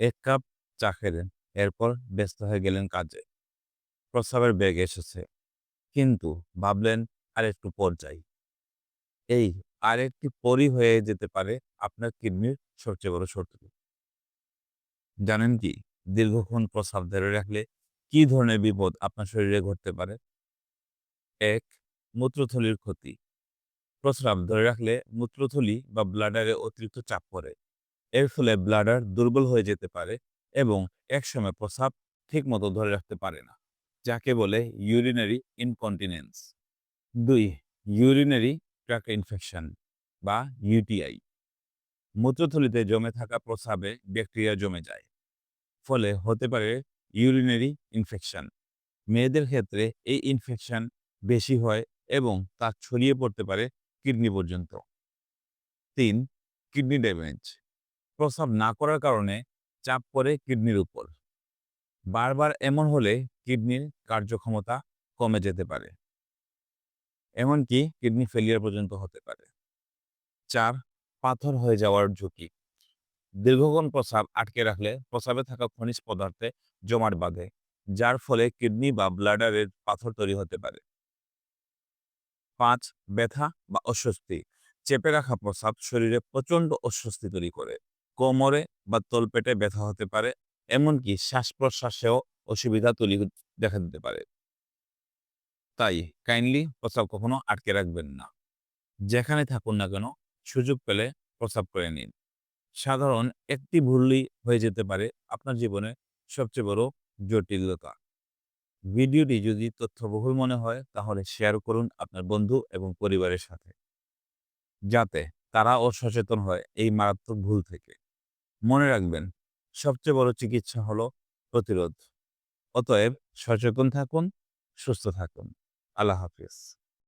এক কাপ চা খেলেন। এরপর ব্যস্ত হয়ে গেলেন কাজে। প্রস্রাবের বেগ এসেছে। কিন্তু ভাবলেন আর একটু পর যাই। এই আর একটি পরই হয়ে যেতে পারে আপনার কিডনির সবচেয়ে বড় শত্রু। জানেন কি? দীর্ঘক্ষণ প্রস্রাব ধরে রাখলে কি ধরনের বিপদ আপনার শরীরে ঘটতে পারে? এক, মূত্রথলির ক্ষতি। প্রস্রাব ধরে রাখলে মূত্রথলি বা ব্লাডারে অতিরিক্ত চাপ পড়ে। এর ফলে ব্লাডার দুর্বল হয়ে যেতে পারে এবং একসময় প্রস্রাব ঠিকমতো ধরে রাখতে পারে না, যাকে বলে ইউরিনারি ইনকন্টিনেন্স দুই ইউরিনারি ট্র্যাক ইনফেকশন বা ইউটিআই মূত্রথলিতে জমে থাকা প্রস্রাবে ব্যাকটেরিয়া জমে যায়, ফলে হতে পারে ইউরিনারি ইনফেকশন মেয়েদের ক্ষেত্রে এই ইনফেকশন বেশি হয় এবং তা ছড়িয়ে পড়তে পারে কিডনি পর্যন্ত। তিন কিডনি ড্যামেজ প্রস্রাব না করার কারণে চাপ পড়ে কিডনির উপর। বারবার এমন হলে কিডনির কার্যক্ষমতা কমে যেতে পারে। এমনকি কিডনি ফেলিয়ার পর্যন্ত হতে পারে। চার, পাথর হয়ে যাওয়ার ঝুঁকি। দীর্ঘক্ষণ প্রস্রাব আটকে রাখলে প্রস্রাবে থাকা খনিজ পদার্থে জমাট বাঁধে, যার ফলে কিডনি বা ব্লাডারের পাথর তৈরি হতে পারে। পাঁচ, ব্যথা বা অস্বস্তি। চেপে রাখা প্রস্রাব শরীরে প্রচণ্ড অস্বস্তি তৈরি করে। কোমরে বা তলপেটে ব্যথা হতে পারে, এমনকি শ্বাস প্রশ্বাসেও অসুবিধা তৈরি দেখা দিতে পারে। তাই কাইন্ডলি প্রস্রাব কখনো আটকে রাখবেন না। যেখানে থাকুন না কেন, সুযোগ পেলে প্রস্রাব করে নিন। সাধারণ একটি ভুলই হয়ে যেতে পারে আপনার জীবনে সবচেয়ে বড় জটিলতা। ভিডিওটি যদি তথ্যবহুল মনে হয়, তাহলে শেয়ার করুন আপনার বন্ধু এবং পরিবারের সাথে। যাতে তারা অসচেতন হয় এই মারাত্মক ভুল থেকে। মনে রাখবেন সবচেয়ে বড় চিকিৎসা হলো প্রতিরোধ। অতএব সচেতন থাকুন সুস্থ থাকুন। আল্লাহ হাফিজ।